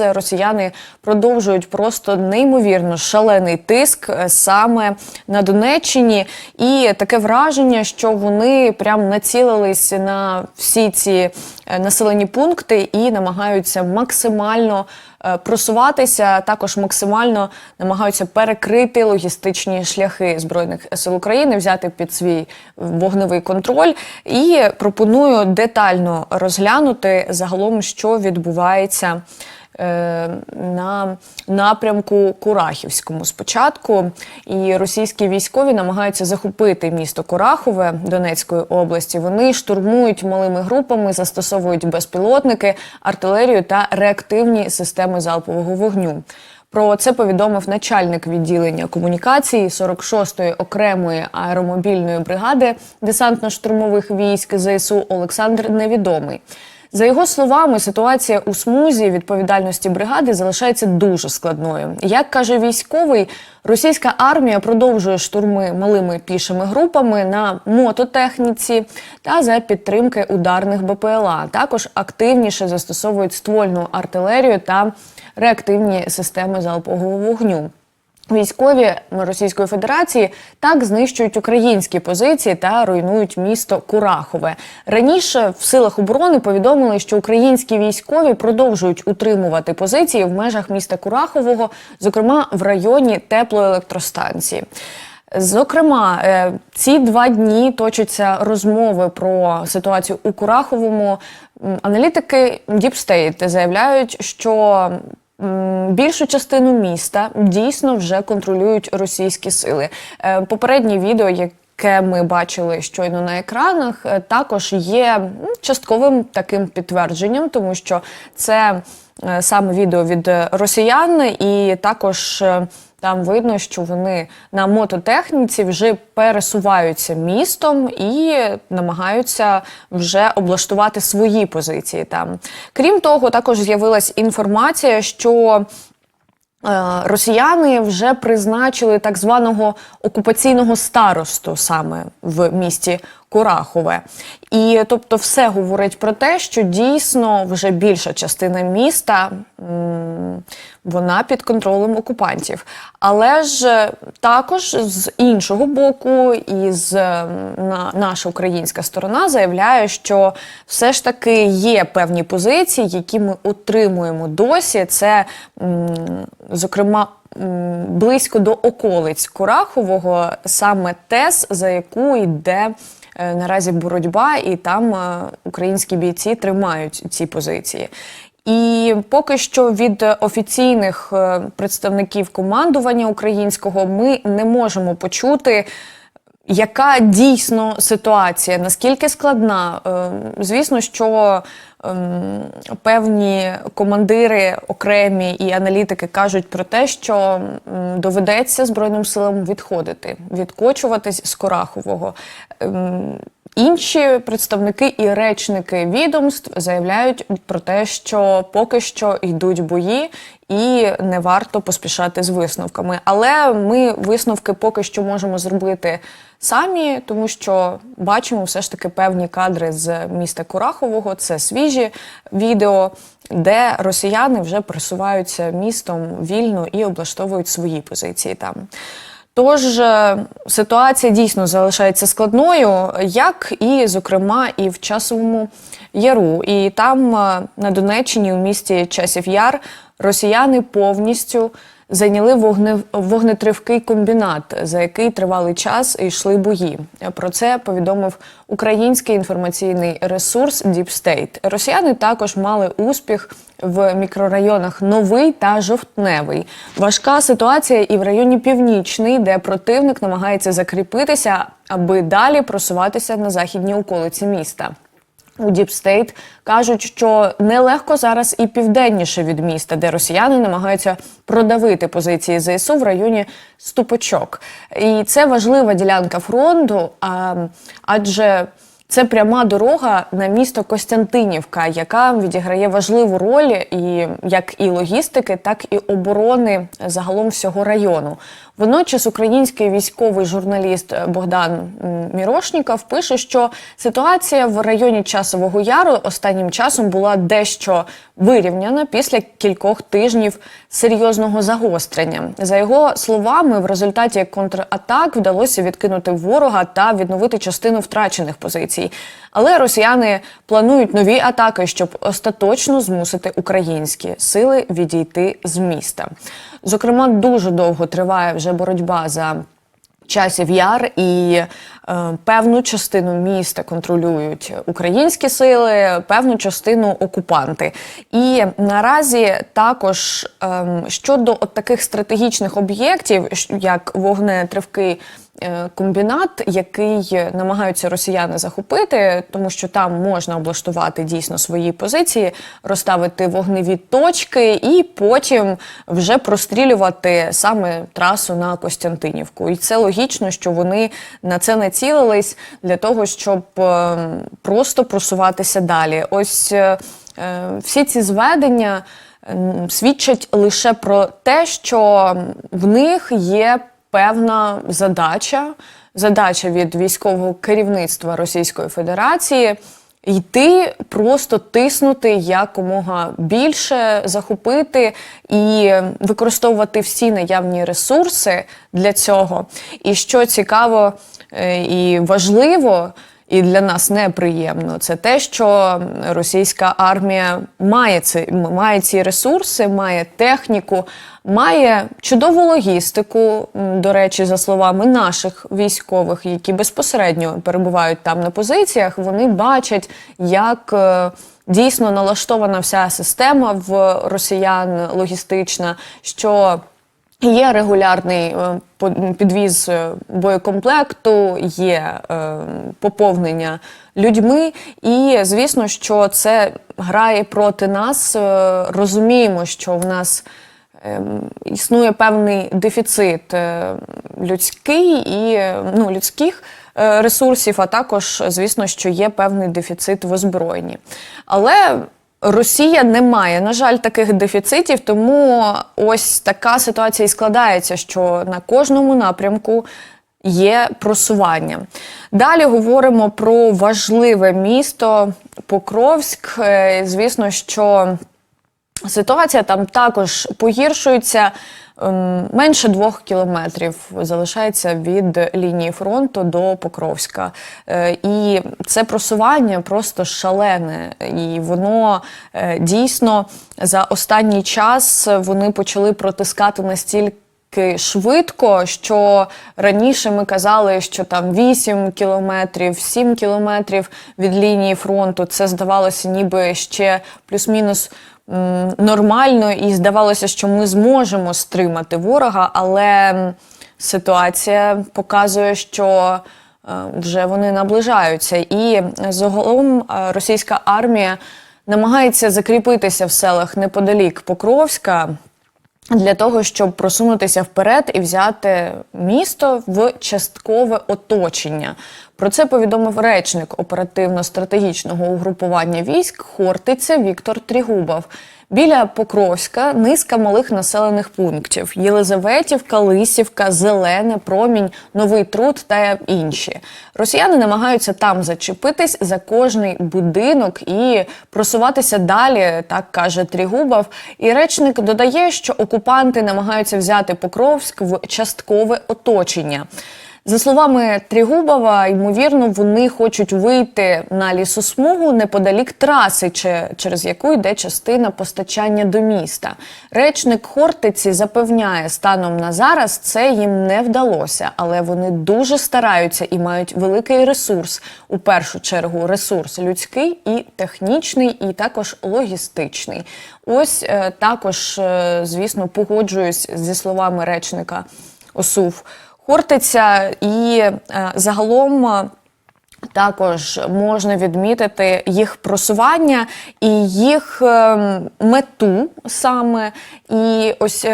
Росіяни продовжують просто неймовірно шалений тиск е, саме на Донеччині, і таке враження, що вони прям націлились на всі ці е, населені пункти і намагаються максимально е, просуватися, також максимально намагаються перекрити логістичні шляхи збройних сил України, взяти під свій вогневий контроль. І пропоную детально розглянути загалом, що відбувається на напрямку Курахівському. Спочатку і російські військові намагаються захопити місто Курахове Донецької області. Вони штурмують малими групами, застосовують безпілотники, артилерію та реактивні системи залпового вогню. Про це повідомив начальник відділення комунікації 46-ї окремої аеромобільної бригади десантно-штурмових військ ЗСУ Олександр Невідомий. За його словами, ситуація у смузі відповідальності бригади залишається дуже складною. Як каже військовий, російська армія продовжує штурми малими пішими групами на мототехніці та за підтримки ударних БПЛА. Також активніше застосовують ствольну артилерію та реактивні системи залпового вогню. Військові Російської Федерації так знищують українські позиції та руйнують місто Курахове. Раніше в силах оборони повідомили, що українські військові продовжують утримувати позиції в межах міста Курахового, зокрема в районі теплоелектростанції. Зокрема, е, ці два дні точаться розмови про ситуацію у Кураховому. Аналітики State заявляють, що більшу частину міста дійсно вже контролюють російські сили. Е, Попереднє відео, яке ми бачили щойно на екранах, е, також є частковим таким підтвердженням, тому що це е, саме відео від росіян, і також там видно, що вони на мототехніці вже пересуваються містом і намагаються вже облаштувати свої позиції там. Крім того, також з'явилась інформація, що Е, Росіяни вже призначили так званого окупаційного старосту саме в місті Курахове. І тобто, все говорить про те, що дійсно вже більша частина міста вона під контролем окупантів. Але ж також з іншого боку, і з на, наша українська сторона заявляє, що все ж таки є певні позиції, які ми отримуємо досі. Це зокрема. Близько до околиць Курахового саме ТЕС, за яку йде е, наразі боротьба, і там е, українські бійці тримають ці позиції. І поки що від офіційних е, представників командування українського ми не можемо почути. Яка дійсно ситуація? Наскільки складна? Е, Звісно, що ем, певні командири окремі і аналітики кажуть про те, що доведеться Збройним силам відходити, відкочуватись з Корахового. Інші представники і речники відомств заявляють про те, що поки що йдуть бої, і не варто поспішати з висновками. Але ми висновки поки що можемо зробити самі, тому що бачимо все ж таки певні кадри з міста Курахового. Це свіжі відео, де росіяни вже просуваються містом вільно і облаштовують свої позиції там. Тож е, ситуація дійсно залишається складною, як і, зокрема, і в часовому яру. І там е, на Донеччині, у місті Часів Яр, росіяни повністю зайняли вогне, вогнетривкий комбінат, за який тривалий час йшли бої. Про це повідомив український інформаційний ресурс Deep State. Росіяни також мали успіх в мікрорайонах Новий та Жовтневий. Важка ситуація і в районі Північний, де противник намагається закріпитися, аби далі просуватися на західній околиці міста. У Діпстейт кажуть, що нелегко зараз і південніше від міста, де росіяни намагаються продавити позиції ЗСУ в районі Ступочок. І це важлива ділянка фронту, а, адже це пряма дорога на місто Костянтинівка, яка відіграє важливу роль і як і логістики, так і оборони загалом всього району. Водночас український військовий журналіст Богдан Мірошніков пише, що ситуація в районі Часового Яру останнім часом була дещо вирівняна після кількох тижнів серйозного загострення. За його словами, в результаті контратак вдалося відкинути ворога та відновити частину втрачених позицій. Але росіяни планують нові атаки, щоб остаточно змусити українські сили відійти з міста. Зокрема, дуже довго триває вже боротьба за часів яр і певну частину міста контролюють українські сили, певну частину окупанти. І наразі також ем, щодо от таких стратегічних об'єктів, як вогнетривкий е, комбінат, який намагаються росіяни захопити, тому що там можна облаштувати дійсно свої позиції, розставити вогневі точки і потім вже прострілювати саме трасу на Костянтинівку. І це логічно, що вони на це націлились для того, щоб е, просто просуватися далі. Ось е, е, всі ці зведення свідчать лише про те, що в них є певна задача, задача від військового керівництва Російської Федерації. Йти просто тиснути якомога більше, захопити і використовувати всі наявні ресурси для цього. І що цікаво і важливо, і для нас неприємно, це те, що російська армія має ці, має ці ресурси, має техніку, має чудову логістику. До речі, за словами наших військових, які безпосередньо перебувають там на позиціях, вони бачать, як е, дійсно налаштована вся система в росіян логістична. що Є регулярний е, підвіз е, боєкомплекту, є е, поповнення людьми, і звісно, що це грає проти нас. Розуміємо, що в нас ем, існує певний дефіцит людський і ну, людських ресурсів, а також, звісно, що є певний дефіцит в озброєнні. Але Росія не має, на жаль, таких дефіцитів, тому ось така ситуація і складається, що на кожному напрямку є просування. Далі говоримо про важливе місто Покровськ. Е, Звісно, що Ситуація там також погіршується. Ем, Менше двох кілометрів залишається від лінії фронту до Покровська. Е, І це просування просто шалене. І воно е, дійсно за останній час вони почали протискати настільки. Швидко, що раніше ми казали, що там 8 кілометрів, 7 кілометрів від лінії фронту. Це здавалося, ніби ще плюс-мінус нормально, і здавалося, що ми зможемо стримати ворога, але ситуація показує, що е, вже вони наближаються. І загалом е, російська армія намагається закріпитися в селах неподалік Покровська. Для того щоб просунутися вперед і взяти місто в часткове оточення. Про це повідомив речник оперативно-стратегічного угрупування військ Хортиця Віктор Трігубов. Біля Покровська низка малих населених пунктів: Єлизаветівка, Лисівка, Зелене, Промінь, Новий Труд та інші. Росіяни намагаються там зачепитись за кожний будинок і просуватися далі, так каже Трігубов. І речник додає, що окупанти намагаються взяти Покровськ в часткове оточення. За словами Трігубова, ймовірно, вони хочуть вийти на лісосмугу неподалік траси, через яку йде частина постачання до міста. Речник Хортиці запевняє, станом на зараз це їм не вдалося, але вони дуже стараються і мають великий ресурс. У першу чергу ресурс людський і технічний, і також логістичний. Ось е, також, е, звісно, погоджуюсь зі словами речника ОСУВ. Хортиця і е, загалом. е, Також можна відмітити їх просування і їх е, мету саме. І ось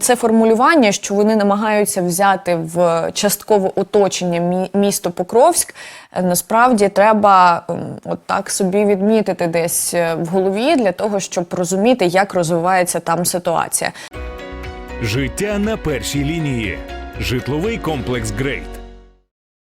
це формулювання, що вони намагаються взяти в часткове оточення місто Покровськ. Насправді треба от так собі відмітити десь в голові для того, щоб розуміти, як розвивається там ситуація. Життя на першій лінії. Житловий комплекс Грейт.